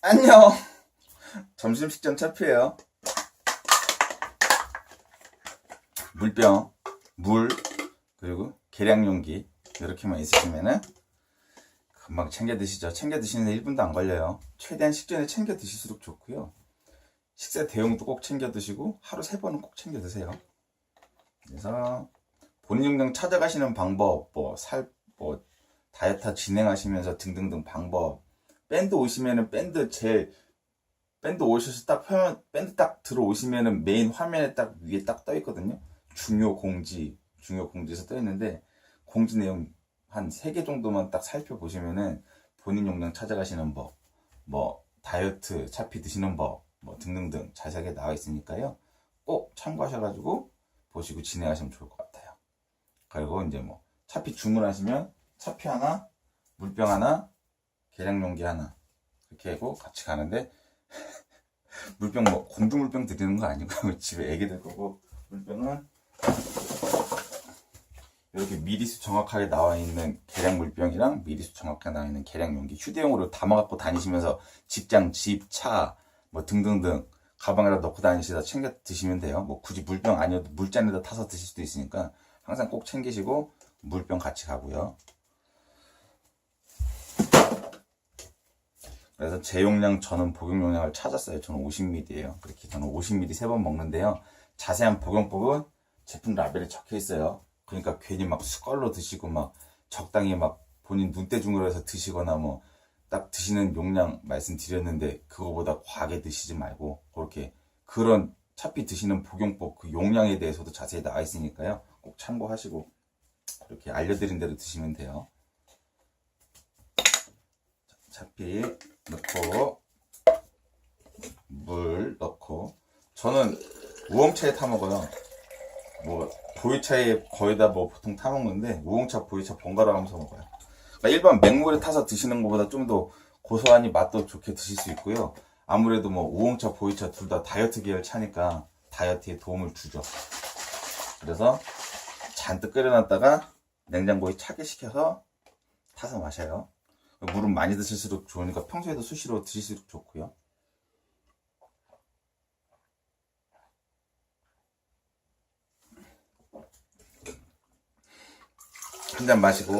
안녕. 점심 식전 차피예요. 물병, 물, 그리고 계량 용기 이렇게만 있으시면은 금방 챙겨 드시죠. 챙겨 드시는데 1분도 안 걸려요. 최대한 식전에 챙겨 드실수록 좋고요. 식사 대용도 꼭 챙겨 드시고 하루 세 번은 꼭 챙겨 드세요. 그래서 본인 용량 찾아가시는 방법, 뭐 살, 뭐 다이어트 진행하시면서 등등등 방법. 밴드 오시면은 밴드 제일 밴드 오셔서 딱 펴면 밴드 딱 들어오시면은 메인 화면에 딱 위에 딱 떠 있거든요. 중요 공지, 중요 공지에서 떠 있는데 공지 내용 한세개 정도만 딱 살펴보시면은 본인 용량 찾아가시는 법, 뭐 다이어트 차피 드시는 법, 뭐 등등등 자세하게 나와 있으니까요. 꼭 참고하셔가지고 보시고 진행하시면 좋을 것 같아요. 그리고 이제 뭐 차피 주문하시면 차피 하나, 물병 하나, 계량 용기 하나 이렇게 하고 같이 가는데 물병 뭐 공주 물병 드리는 거 아니고 집에 애기들 거고 물병은 이렇게 미리수 정확하게 나와 있는 계량 물병이랑 미리수 정확하게 나와 있는 계량 용기 휴대용으로 담아 갖고 다니시면서 직장, 집, 차 뭐 등등등 가방에다 넣고 다니시다 챙겨 드시면 돼요. 뭐 굳이 물병 아니어도 물잔에다 타서 드실 수도 있으니까 항상 꼭 챙기시고 물병 같이 가고요. 그래서 제 용량 저는 복용 용량을 찾았어요. 저는 50ml예요. 그렇게 저는 50ml 세 번 먹는데요. 자세한 복용법은 제품 라벨에 적혀 있어요. 그러니까 괜히 막 숟갈로 드시고 막 적당히 막 본인 눈대 중으로 해서 드시거나 뭐 딱 드시는 용량 말씀드렸는데 그거보다 과하게 드시지 말고 그렇게 그런 차피 드시는 복용법 그 용량에 대해서도 자세히 나와 있으니까요. 꼭 참고하시고 그렇게 알려드린 대로 드시면 돼요. 차피 넣고 물 넣고 저는 우엉차에 타 먹어요. 뭐 보이차에 거의 다 뭐 보통 타 먹는데 우엉차, 보이차 번갈아 가면서 먹어요. 그러니까 일반 맹물에 타서 드시는 것보다 좀 더 고소하니 맛도 좋게 드실 수 있고요. 아무래도 뭐 우엉차, 보이차 둘 다 다이어트 계열 차니까 다이어트에 도움을 주죠. 그래서 잔뜩 끓여놨다가 냉장고에 차게 식혀서 타서 마셔요. 물은 많이 드실수록 좋으니까 평소에도 수시로 드실수록 좋고요. 한 잔 마시고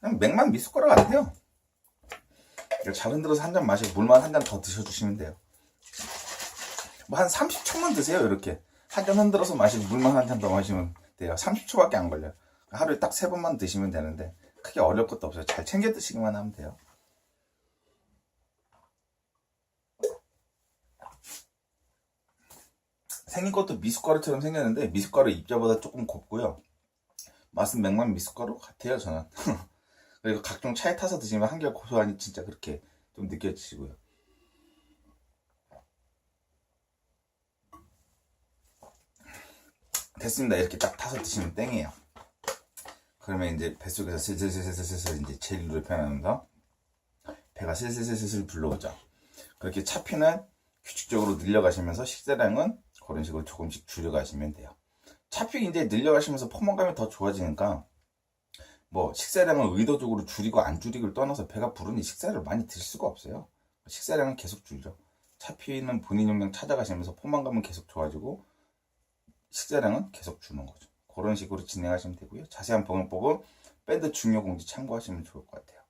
그냥 맥만 미숫가루 같아요. 잘 흔들어서 한 잔 마시고 물만 한 잔 더 드셔주시면 돼요. 뭐 한 30초만 드세요 이렇게 한 잔 흔들어서 마시고 물만 한 잔 더 마시면 돼요. 30초밖에 안 걸려요. 하루에 딱 세 번만 드시면 되는데 크게 어려울 것도 없어요. 잘 챙겨 드시기만 하면 돼요. 생긴 것도 미숫가루처럼 생겼는데 미숫가루 입자보다 조금 곱고요. 맛은 맥만 미숫가루 같아요 저는. 그리고 각종 차에 타서 드시면 한결 고소하니 진짜 그렇게 좀 느껴지시고요. 됐습니다. 이렇게 딱 타서 드시면 땡이에요. 그러면 이제 뱃속에서 슬슬슬슬슬슬 이제 젤리로 변하면서 배가 슬슬슬슬슬 불러오죠. 그렇게 차피는 규칙적으로 늘려가시면서 식사량은 그런 식으로 조금씩 줄여가시면 돼요. 차피 이제 늘려가시면서 포만감이 더 좋아지니까 뭐 식사량을 의도적으로 줄이고 안 줄이고를 떠나서 배가 부르니 식사를 많이 드실 수가 없어요. 식사량은 계속 줄죠. 차피는 본인 용량 찾아가시면서 포만감은 계속 좋아지고 식사량은 계속 주는 거죠. 그런 식으로 진행하시면 되고요. 자세한 복용법은 밴드 중요 공지 참고하시면 좋을 것 같아요.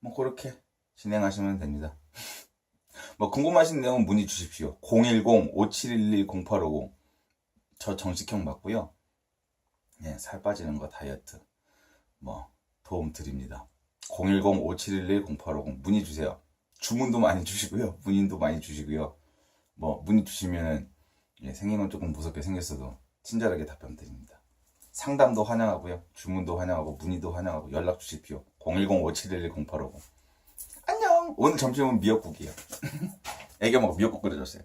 뭐 그렇게 진행하시면 됩니다. 뭐 궁금하신 내용은 문의 주십시오. 010-5711-0850. 저 정식형 맞고요. 네, 살 빠지는 거 다이어트 뭐 도움 드립니다. 010-5711-0850 문의 주세요. 주문도 많이 주시고요. 문의도 많이 주시고요. 뭐 문의 주시면은 예, 생긴 건 조금 무섭게 생겼어도 친절하게 답변 드립니다. 상담도 환영하고요. 주문도 환영하고 문의도 환영하고 연락 주십시오. 010-5711-0850 안녕. 오늘 점심은 미역국이에요. 애기 엄마가 미역국 끓여줬어요.